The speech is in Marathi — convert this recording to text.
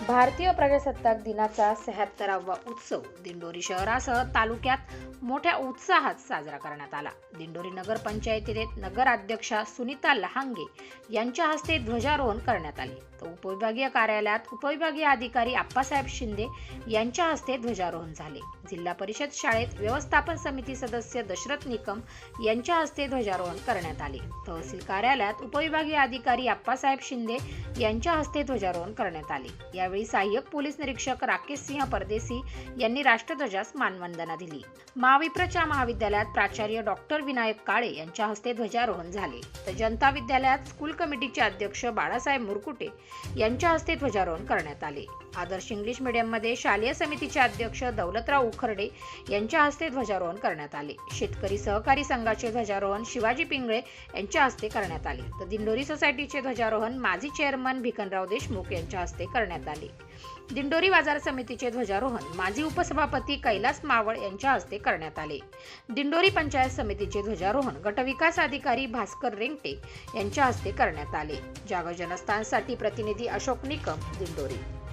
भारतीय प्रजासत्ताक दिनाचा सह्याहत्तरावा उत्सव दिंडोरी शहरासह तालुक्यात मोठ्या उत्साहात साजरा करण्यात आला. दिंडोरी नगरपंचायतीने नगराध्यक्षा सुनीता लहांगे यांच्या हस्ते ध्वजारोहण करण्यात आले. तर उपविभागीय कार्यालयात उपविभागीय अधिकारी आप्पासाहेब शिंदे यांच्या हस्ते ध्वजारोहण झाले. जिल्हा परिषद शाळेत व्यवस्थापन समिती सदस्य दशरथ निकम यांच्या हस्ते ध्वजारोहण करण्यात आले. तहसील कार्यालयात उपविभागीय अधिकारी आप्पासाहेब शिंदे यांच्या हस्ते ध्वजारोहण करण्यात आले. या यावेळी सहाय्यक पोलीस निरीक्षक राकेश सिंह परदेसी यांनी राष्ट्रध्वजास मानवंदना दिली. महाविप्रच्या महाविद्यालयात प्राचार्य डॉक्टर विनायक काळे यांच्या हस्ते ध्वजारोहण झाले. तर जनता विद्यालयात स्कूल कमिटीचे अध्यक्ष बाळासाहेब मुरकुटे यांच्या हस्ते ध्वजारोहण करण्यात आले. आदर्श इंग्लिश मीडियममध्ये शालेय समितीचे अध्यक्ष दौलतराव उखर्डे यांच्या हस्ते ध्वजारोहण करण्यात आले. शेतकरी सहकारी संघाचे ध्वजारोहण शिवाजी पिंगळे यांच्या हस्ते करण्यात आले. तर दिंडोरी सोसायटीचे ध्वजारोहण माजी चेअरमन भिकनराव देशमुख यांच्या हस्ते करण्यात आले. दिंडोरी बाजार समितीचे ध्वजारोहण माजी उपसभापती कैलास मावळ यांच्या हस्ते करण्यात आले. दिंडोरी पंचायत समितीचे ध्वजारोहण गटविकास अधिकारी भास्कर रेंगटे यांच्या हस्ते करण्यात आले. जाग जनस्थानसाठी प्रतिनिधी अशोक निकम दिंडोरी.